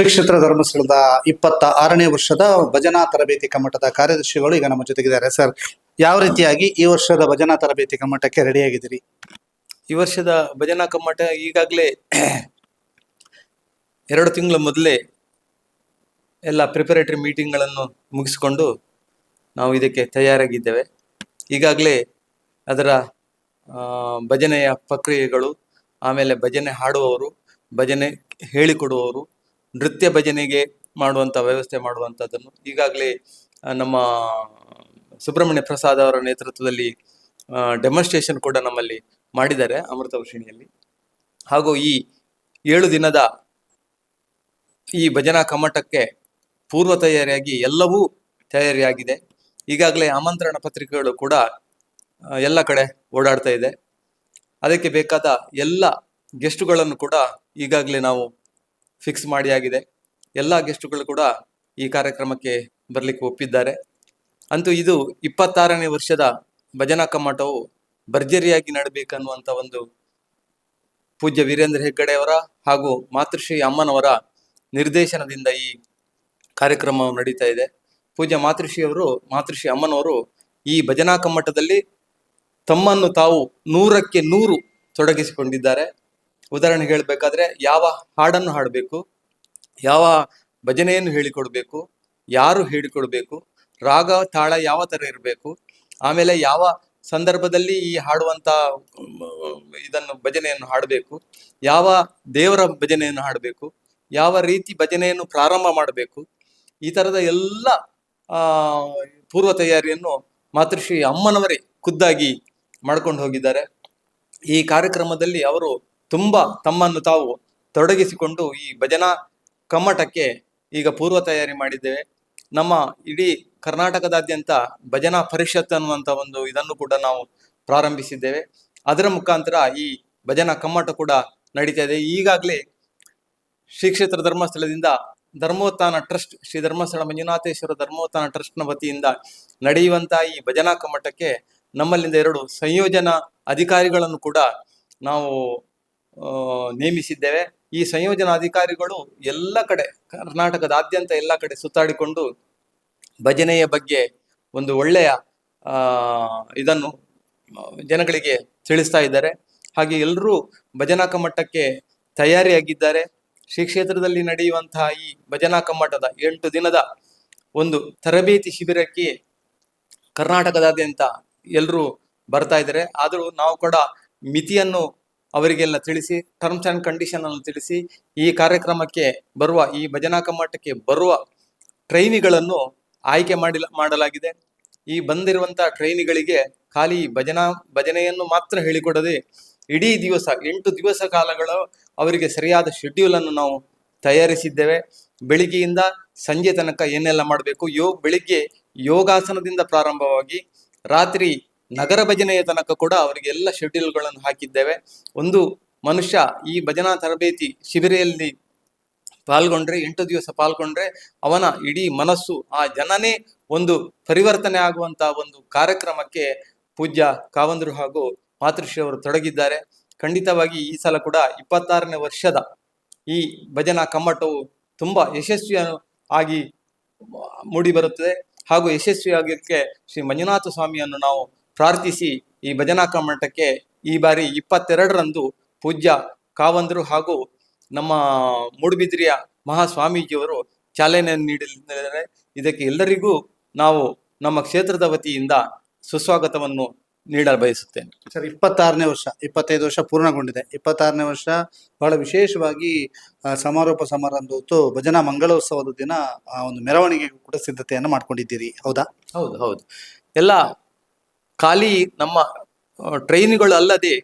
ಶ್ರೀ ಕ್ಷೇತ್ರ ಧರ್ಮಸ್ಥಳದ ಇಪ್ಪತ್ತ ಆರನೇ ವರ್ಷದ ಭಜನಾ ತರಬೇತಿ ಕಮ್ಮಟದ ಕಾರ್ಯದರ್ಶಿಗಳು ಈಗ ನಮ್ಮ ಜೊತೆಗಿದ್ದಾರೆ. ಸರ್, ಯಾವ ರೀತಿಯಾಗಿ ಈ ವರ್ಷದ ಭಜನಾ ತರಬೇತಿ ಕಮ್ಮಟಕ್ಕೆ ರೆಡಿಯಾಗಿದ್ದೀರಿ ಈ ವರ್ಷದ ಭಜನಾ ಕಮ್ಮಟ ಈಗಾಗಲೇ ಎರಡು ತಿಂಗಳ ಮೊದಲೇ ಎಲ್ಲ ಪ್ರಿಪರೇಟರಿ ಮೀಟಿಂಗ್ಗಳನ್ನು ಮುಗಿಸಿಕೊಂಡು ನಾವು ಇದಕ್ಕೆ ತಯಾರಾಗಿದ್ದೇವೆ. ಈಗಾಗಲೇ ಅದರ ಭಜನೆಯ ಪ್ರಕ್ರಿಯೆಗಳು, ಆಮೇಲೆ ಭಜನೆ ಹಾಡುವವರು, ಭಜನೆ ಹೇಳಿಕೊಡುವವರು ನೃತ್ಯ ಭಜನೆಗೆ ಮಾಡುವಂಥ ವ್ಯವಸ್ಥೆ ಮಾಡುವಂಥದ್ದನ್ನು ಈಗಾಗಲೇ ನಮ್ಮ ಸುಬ್ರಹ್ಮಣ್ಯ ಪ್ರಸಾದ್ ಅವರ ನೇತೃತ್ವದಲ್ಲಿ ಡೆಮಾನ್ಸ್ಟ್ರೇಷನ್ ಕೂಡ ನಮ್ಮಲ್ಲಿ ಮಾಡಿದ್ದಾರೆ ಅಮೃತ ವರ್ಷಿಣಿಯಲ್ಲಿ ಹಾಗೂ ಈ ಏಳು ದಿನದ ಈ ಭಜನಾ ಕಮ್ಮಟಕ್ಕೆ ಪೂರ್ವ ತಯಾರಿಯಾಗಿ ಎಲ್ಲವೂ ತಯಾರಿಯಾಗಿದೆ. ಈಗಾಗಲೇ ಆಮಂತ್ರಣ ಪತ್ರಿಕೆಗಳು ಕೂಡ ಎಲ್ಲ ಕಡೆ ಓಡಾಡ್ತಾ ಇದೆ. ಅದಕ್ಕೆ ಬೇಕಾದ ಎಲ್ಲ ಗೆಸ್ಟ್ಗಳನ್ನು ಕೂಡ ಈಗಾಗಲೇ ನಾವು ಫಿಕ್ಸ್ ಮಾಡಿ ಆಗಿದೆ. ಎಲ್ಲ ಗೆಸ್ಟ್ಗಳು ಕೂಡ ಈ ಕಾರ್ಯಕ್ರಮಕ್ಕೆ ಬರಲಿಕ್ಕೆ ಒಪ್ಪಿದ್ದಾರೆ. ಅಂತೂ ಇದು ಇಪ್ಪತ್ತಾರನೇ ವರ್ಷದ ಭಜನಾ ಕಮ್ಮಟವು ಭರ್ಜರಿಯಾಗಿ ನಡಬೇಕನ್ನುವಂಥ ಒಂದು ಪೂಜ್ಯ ವೀರೇಂದ್ರ ಹೆಗ್ಗಡೆಯವರ ಹಾಗೂ ಮಾತೃಶ್ರೀ ಅಮ್ಮನವರ ನಿರ್ದೇಶನದಿಂದ ಈ ಕಾರ್ಯಕ್ರಮವು ನಡೀತಾ ಇದೆ. ಪೂಜ್ಯ ಮಾತೃಶ್ರೀ ಅವರು, ಮಾತೃಶ್ರೀ ಅಮ್ಮನವರು ಈ ಭಜನಾ ಕಮ್ಮಟದಲ್ಲಿ ತಮ್ಮನ್ನು ತಾವು ನೂರಕ್ಕೆ ನೂರು ತೊಡಗಿಸಿಕೊಂಡಿದ್ದಾರೆ. ಉದಾಹರಣೆ ಹೇಳಬೇಕಾದ್ರೆ ಯಾವ ಹಾಡನ್ನು ಹಾಡಬೇಕು, ಯಾವ ಭಜನೆಯನ್ನು ಹೇಳಿಕೊಡ್ಬೇಕು, ಯಾರು ಹೇಳಿಕೊಡ್ಬೇಕು, ರಾಗ, ತಾಳ ಯಾವ ತರ ಇರಬೇಕು, ಆಮೇಲೆ ಯಾವ ಸಂದರ್ಭದಲ್ಲಿ ಈ ಹಾಡುವಂತ ಇದನ್ನು ಭಜನೆಯನ್ನು ಹಾಡಬೇಕು, ಯಾವ ದೇವರ ಭಜನೆಯನ್ನು ಹಾಡಬೇಕು, ಯಾವ ರೀತಿ ಭಜನೆಯನ್ನು ಪ್ರಾರಂಭ ಮಾಡಬೇಕು, ಈ ತರದ ಎಲ್ಲ ಪೂರ್ವ ತಯಾರಿಯನ್ನು ಮಾತೃಶ್ರೀ ಅಮ್ಮನವರೇ ಖುದ್ದಾಗಿ ಮಾಡ್ಕೊಂಡು ಹೋಗಿದ್ದಾರೆ. ಈ ಕಾರ್ಯಕ್ರಮದಲ್ಲಿ ಅವರು ತುಂಬಾ ತಮ್ಮನ್ನು ತಾವು ತೊಡಗಿಸಿಕೊಂಡು ಈ ಭಜನಾ ಕಮ್ಮಟಕ್ಕೆ ಈಗ ಪೂರ್ವ ತಯಾರಿ ಮಾಡಿದ್ದೇವೆ. ನಮ್ಮ ಇಡೀ ಕರ್ನಾಟಕದಾದ್ಯಂತ ಭಜನಾ ಪರಿಷತ್ ಅನ್ನುವಂತ ಒಂದು ಇದನ್ನು ಕೂಡ ನಾವು ಪ್ರಾರಂಭಿಸಿದ್ದೇವೆ. ಅದರ ಮುಖಾಂತರ ಈ ಭಜನಾ ಕಮ್ಮಟ ಕೂಡ ನಡೀತಾ ಇದೆ. ಈಗಾಗಲೇ ಶ್ರೀ ಕ್ಷೇತ್ರ ಧರ್ಮಸ್ಥಳದಿಂದ ಧರ್ಮೋತ್ಥಾನ ಟ್ರಸ್ಟ್, ಶ್ರೀ ಧರ್ಮಸ್ಥಳ ಮಂಜುನಾಥೇಶ್ವರ ಧರ್ಮೋತ್ಥಾನ ಟ್ರಸ್ಟ್ನ ವತಿಯಿಂದ ನಡೆಯುವಂತಹ ಈ ಭಜನಾ ಕಮ್ಮಟಕ್ಕೆ ನಮ್ಮಲ್ಲಿಂದ ಎರಡು ಸಂಯೋಜನಾ ಅಧಿಕಾರಿಗಳನ್ನು ಕೂಡ ನಾವು ನೇಮಿಸಿದ್ದೇವೆ. ಈ ಸಂಯೋಜನಾ ಅಧಿಕಾರಿಗಳು ಎಲ್ಲ ಕಡೆ, ಕರ್ನಾಟಕದಾದ್ಯಂತ ಎಲ್ಲ ಕಡೆ ಸುತ್ತಾಡಿಕೊಂಡು ಭಜನೆಯ ಬಗ್ಗೆ ಒಂದು ಒಳ್ಳೆಯ ಇದನ್ನು ಜನಗಳಿಗೆ ತಿಳಿಸ್ತಾ ಇದ್ದಾರೆ. ಹಾಗೆ ಎಲ್ಲರೂ ಭಜನಾ ಕಮ್ಮಟಕ್ಕೆ ತಯಾರಿಯಾಗಿದ್ದಾರೆ. ಶ್ರೀ ಕ್ಷೇತ್ರದಲ್ಲಿ ನಡೆಯುವಂತಹ ಈ ಭಜನಾ ಕಮ್ಮಟದ ಎಂಟು ದಿನದ ಒಂದು ತರಬೇತಿ ಶಿಬಿರಕ್ಕೆ ಕರ್ನಾಟಕದಾದ್ಯಂತ ಎಲ್ಲರೂ ಬರ್ತಾ ಇದ್ದಾರೆ. ಆದರೂ ನಾವು ಕೂಡ ಮಿತಿಯನ್ನು ಅವರಿಗೆಲ್ಲ ತಿಳಿಸಿ ಟರ್ಮ್ಸ್ ಆ್ಯಂಡ್ ಕಂಡೀಷನ್ ಅನ್ನು ತಿಳಿಸಿ, ಈ ಕಾರ್ಯಕ್ರಮಕ್ಕೆ ಬರುವ, ಈ ಭಜನಾ ಕಮ್ಮಟಕ್ಕೆ ಬರುವ ಟ್ರೈನಿಗಳನ್ನು ಆಯ್ಕೆ ಮಾಡಿ ಮಾಡಲಾಗಿದೆ. ಈ ಬಂದಿರುವಂತಹ ಟ್ರೈನಿಗಳಿಗೆ ಖಾಲಿ ಭಜನಾ, ಭಜನೆಯನ್ನು ಮಾತ್ರ ಹೇಳಿಕೊಡದೆ ಇಡೀ ದಿವಸ, ಎಂಟು ದಿವಸ ಕಾಲಗಳು ಅವರಿಗೆ ಸರಿಯಾದ ಶೆಡ್ಯೂಲ್ ಅನ್ನು ನಾವು ತಯಾರಿಸಿದ್ದೇವೆ. ಬೆಳಿಗ್ಗೆಯಿಂದ ಸಂಜೆ ತನಕ ಏನೆಲ್ಲ ಮಾಡಬೇಕು? ಯೋಗ ಬೆಳಿಗ್ಗೆ ಯೋಗಾಸನದಿಂದ ಪ್ರಾರಂಭವಾಗಿ, ರಾತ್ರಿ ನಗರ ಭಜನೆಯ ತನಕ ಕೂಡ ಅವರಿಗೆ ಎಲ್ಲ ಶೆಡ್ಯೂಲ್ಗಳನ್ನು ಹಾಕಿದ್ದೇವೆ. ಒಂದು ಮನುಷ್ಯ ಈ ಭಜನಾ ತರಬೇತಿ ಶಿಬಿರೆಯಲ್ಲಿ ಪಾಲ್ಗೊಂಡ್ರೆ, ಎಂಟು ದಿವಸ ಪಾಲ್ಗೊಂಡ್ರೆ ಅವನ ಇಡೀ ಮನಸ್ಸು, ಆ ಜನನೇ ಒಂದು ಪರಿವರ್ತನೆ ಆಗುವಂತಹ ಒಂದು ಕಾರ್ಯಕ್ರಮಕ್ಕೆ ಪೂಜ್ಯ ಕಾವಂದರು ಹಾಗೂ ಮಾತೃಶ್ರೀ ಅವರು ತೊಡಗಿದ್ದಾರೆ. ಖಂಡಿತವಾಗಿ ಈ ಸಲ ಕೂಡ ಇಪ್ಪತ್ತಾರನೇ ವರ್ಷದ ಈ ಭಜನಾ ಕಮ್ಮಟವು ತುಂಬಾ ಯಶಸ್ವಿ ಆಗಿ ಮೂಡಿ ಬರುತ್ತದೆ ಹಾಗೂ ಯಶಸ್ವಿಯಾಗಲಿಕ್ಕೆ ಶ್ರೀ ಮಂಜುನಾಥ ಸ್ವಾಮಿಯನ್ನು ನಾವು ಪ್ರಾರ್ಥಿಸಿ ಈ ಭಜನಾ ಕಮ್ಮಟಕ್ಕೆ ಈ ಬಾರಿ ಇಪ್ಪತ್ತೆರಡರಂದು ಪೂಜ್ಯ ಕಾವಂದರು ಹಾಗೂ ನಮ್ಮ ಮೂಡುಬಿದ್ರಿಯ ಮಹಾಸ್ವಾಮೀಜಿಯವರು ಚಾಲನೆ ನೀಡಲಿದ್ದಾರೆ. ಇದಕ್ಕೆ ಎಲ್ಲರಿಗೂ ನಾವು ನಮ್ಮ ಕ್ಷೇತ್ರದ ವತಿಯಿಂದ ಸುಸ್ವಾಗತವನ್ನು ನೀಡಲು ಬಯಸುತ್ತೇನೆ. ಸರ್ ಇಪ್ಪತ್ತಾರನೇ ವರ್ಷ ಇಪ್ಪತ್ತೈದು ವರ್ಷ ಪೂರ್ಣಗೊಂಡಿದೆ. ಇಪ್ಪತ್ತಾರನೇ ವರ್ಷ ಬಹಳ ವಿಶೇಷವಾಗಿ ಸಮಾರೋಪ ಸಮಾರಂಭ ಹೊತ್ತು ಭಜನಾ ಮಂಗಳೋತ್ಸವದ ದಿನ ಒಂದು ಮೆರವಣಿಗೆಗೂ ಕೂಡ ಸಿದ್ಧತೆಯನ್ನು ಮಾಡ್ಕೊಂಡಿದ್ದೀರಿ. ಹೌದಾ? ಹೌದು ಹೌದು. ಎಲ್ಲ ಖಾಲಿ ನಮ್ಮ ಟ್ರೈನ್ಗಳು ಅಲ್ಲದೆ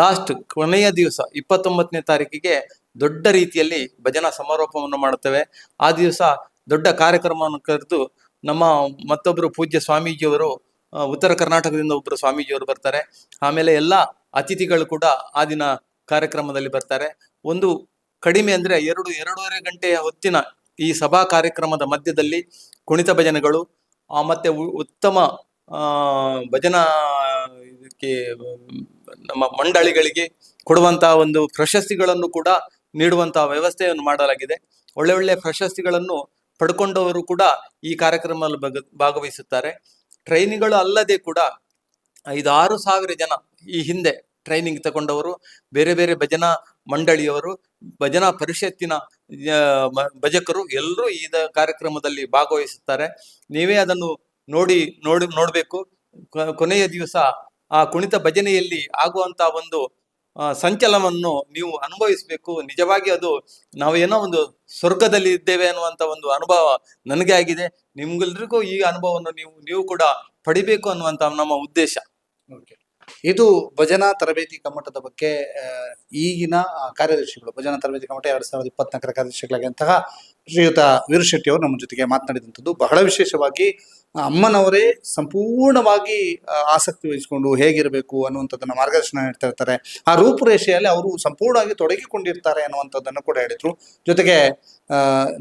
ಲಾಸ್ಟ್ ಕೊನೆಯ ದಿವಸ, ಇಪ್ಪತ್ತೊಂಬತ್ತನೇ ತಾರೀಕಿಗೆ ದೊಡ್ಡ ರೀತಿಯಲ್ಲಿ ಭಜನಾ ಸಮಾರೋಪವನ್ನು ಮಾಡುತ್ತೇವೆ. ಆ ದಿವಸ ದೊಡ್ಡ ಕಾರ್ಯಕ್ರಮವನ್ನು ಕರೆದು ನಮ್ಮ ಮತ್ತೊಬ್ಬರು ಪೂಜ್ಯ ಸ್ವಾಮೀಜಿಯವರು ಉತ್ತರ ಕರ್ನಾಟಕದಿಂದ ಒಬ್ಬರು ಸ್ವಾಮೀಜಿಯವರು ಬರ್ತಾರೆ. ಆಮೇಲೆ ಎಲ್ಲ ಅತಿಥಿಗಳು ಕೂಡ ಆ ದಿನ ಕಾರ್ಯಕ್ರಮದಲ್ಲಿ ಬರ್ತಾರೆ. ಒಂದು ಕಡಿಮೆ ಅಂದರೆ ಎರಡು, ಎರಡೂವರೆ ಗಂಟೆಯ ಹೊತ್ತಿನ ಈ ಸಭಾ ಕಾರ್ಯಕ್ರಮದ ಮಧ್ಯದಲ್ಲಿ ಕುಣಿತ ಭಜನೆಗಳು ಮತ್ತೆ ಉತ್ತಮ ಭಜನಾ ಇದಕ್ಕೆ, ನಮ್ಮ ಮಂಡಳಿಗಳಿಗೆ ಕೊಡುವಂತಹ ಒಂದು ಪ್ರಶಸ್ತಿಗಳನ್ನು ಕೂಡ ನೀಡುವಂತಹ ವ್ಯವಸ್ಥೆಯನ್ನು ಮಾಡಲಾಗಿದೆ. ಒಳ್ಳೆ ಒಳ್ಳೆ ಪ್ರಶಸ್ತಿಗಳನ್ನು ಪಡ್ಕೊಂಡವರು ಕೂಡ ಈ ಕಾರ್ಯಕ್ರಮದಲ್ಲಿ ಭಾಗ- ಭಾಗವಹಿಸುತ್ತಾರೆ. ಟ್ರೈನಿಗಳು ಅಲ್ಲದೆ ಕೂಡ ಐದಾರು ಸಾವಿರ ಜನ ಈ ಹಿಂದೆ ಟ್ರೈನಿಂಗ್ ತಗೊಂಡವರು, ಬೇರೆ ಬೇರೆ ಭಜನಾ ಮಂಡಳಿಯವರು, ಭಜನಾ ಪರಿಷತ್ತಿನ ಭಜಕರು ಎಲ್ಲರೂ ಈ ಕಾರ್ಯಕ್ರಮದಲ್ಲಿ ಭಾಗವಹಿಸುತ್ತಾರೆ. ನೀವೇ ಅದನ್ನು ನೋಡಿ ನೋಡಿ, ನೋಡಬೇಕು. ಕೊನೆಯ ದಿವಸ ಆ ಕುಣಿತ ಭಜನೆಯಲ್ಲಿ ಆಗುವಂತ ಒಂದು ಸಂಚಲನವನ್ನು ನೀವು ಅನುಭವಿಸಬೇಕು. ನಿಜವಾಗಿ ಅದು ನಾವೇನೋ ಒಂದು ಸ್ವರ್ಗದಲ್ಲಿ ಇದ್ದೇವೆ ಅನ್ನುವಂತ ಒಂದು ಅನುಭವ ನನಗೆ ಆಗಿದೆ. ನಿಮ್ಗೆಲ್ರಿಗೂ ಈ ಅನುಭವವನ್ನು ನೀವು ನೀವು ಕೂಡ ಪಡಿಬೇಕು ಅನ್ನುವಂತ ನಮ್ಮ ಉದ್ದೇಶ. ಇದು ಭಜನಾ ತರಬೇತಿ ಕಮ್ಮಟದ ಬಗ್ಗೆ ಈಗಿನ ಕಾರ್ಯದರ್ಶಿಗಳು, ಭಜನಾ ತರಬೇತಿ ಕಮ್ಮಟ ಎರಡ್ ಸಾವಿರದ ಇಪ್ಪತ್ನಾಲ್ಕರ ಕಾರ್ಯದರ್ಶಿಗಳಾಗಿಂತಹ ಶ್ರೀಯುತ ವೀರಶೆಟ್ಟಿ ಅವರು ನಮ್ಮ ಜೊತೆಗೆ ಮಾತನಾಡಿದಂಥದ್ದು. ಬಹಳ ವಿಶೇಷವಾಗಿ ಅಮ್ಮನವರೇ ಸಂಪೂರ್ಣವಾಗಿ ಆಸಕ್ತಿ ವಹಿಸಿಕೊಂಡು ಹೇಗಿರಬೇಕು ಅನ್ನುವಂಥದ್ದನ್ನ ಮಾರ್ಗದರ್ಶನ ನೀಡ್ತಾ ಇರ್ತಾರೆ. ಆ ರೂಪುರೇಷೆಯಲ್ಲಿ ಅವರು ಸಂಪೂರ್ಣವಾಗಿ ತೊಡಗಿಕೊಂಡಿರ್ತಾರೆ ಅನ್ನುವಂಥದ್ದನ್ನು ಕೂಡ ಹೇಳಿದ್ರು. ಜೊತೆಗೆ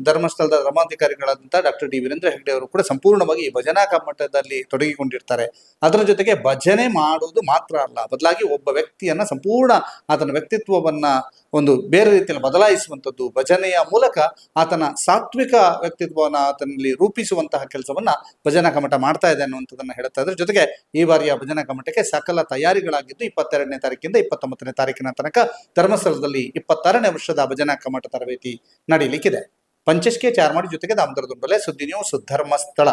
ಧರ್ಮಸ್ಥಳದ ಧರ್ಮಾಧಿಕಾರಿಗಳಾದಂತಹ ಡಾಕ್ಟರ್ ಡಿ ವೀರೇಂದ್ರ ಹೆಗ್ಡೆ ಅವರು ಕೂಡ ಸಂಪೂರ್ಣವಾಗಿ ಭಜನಾ ಕಮ್ಮಟದಲ್ಲಿ ತೊಡಗಿಕೊಂಡಿರ್ತಾರೆ. ಅದರ ಜೊತೆಗೆ ಭಜನೆ ಮಾಡುವುದು ಮಾತ್ರ ಅಲ್ಲ, ಬದಲಾಗಿ ಒಬ್ಬ ವ್ಯಕ್ತಿಯನ್ನ ಸಂಪೂರ್ಣ ಆತನ ವ್ಯಕ್ತಿತ್ವವನ್ನ ಒಂದು ಬೇರೆ ರೀತಿಯಲ್ಲಿ ಬದಲಾಯಿಸುವಂಥದ್ದು ಭಜನೆಯ ಮೂಲಕ ಆತನ ಸಾತ್ವಿಕ ವ್ಯಕ್ತಿತ್ವವನ್ನು ಆತನಲ್ಲಿ ರೂಪಿಸುವಂತಹ ಕೆಲಸವನ್ನ ಭಜನಾ ಕಮ್ಮಟ ಮಾಡ್ತಾ ಇದೆ ಅನ್ನುವಂಥದ್ದನ್ನ ಹೇಳ್ತಾ ಇದ್ರೆ. ಜೊತೆಗೆ ಈ ಬಾರಿಯ ಭಜನಾ ಕಮಟಕ್ಕೆ ಸಕಲ ತಯಾರಿಗಳಾಗಿದ್ದು ಇಪ್ಪತ್ತೆರಡನೇ ತಾರೀಕಿಂದ ಇಪ್ಪತ್ತೊಂಬತ್ತನೇ ತಾರೀಕಿನ ತನಕ ಧರ್ಮಸ್ಥಳದಲ್ಲಿ ಇಪ್ಪತ್ತಾರನೇ ವರ್ಷದ ಭಜನಾ ಕಮಟ ತರಬೇತಿ ನಡೀಲಿಕ್ಕಿದೆ ಪಂಚಶ್ಕೆ ಚಾರ್ಮಾಡಿ ಜೊತೆಗೆ ದಾಮೋದರ ದುಂಡಲೆ ಸುದ್ದಿ ನ್ಯೂಸ್ ಧರ್ಮಸ್ಥಳ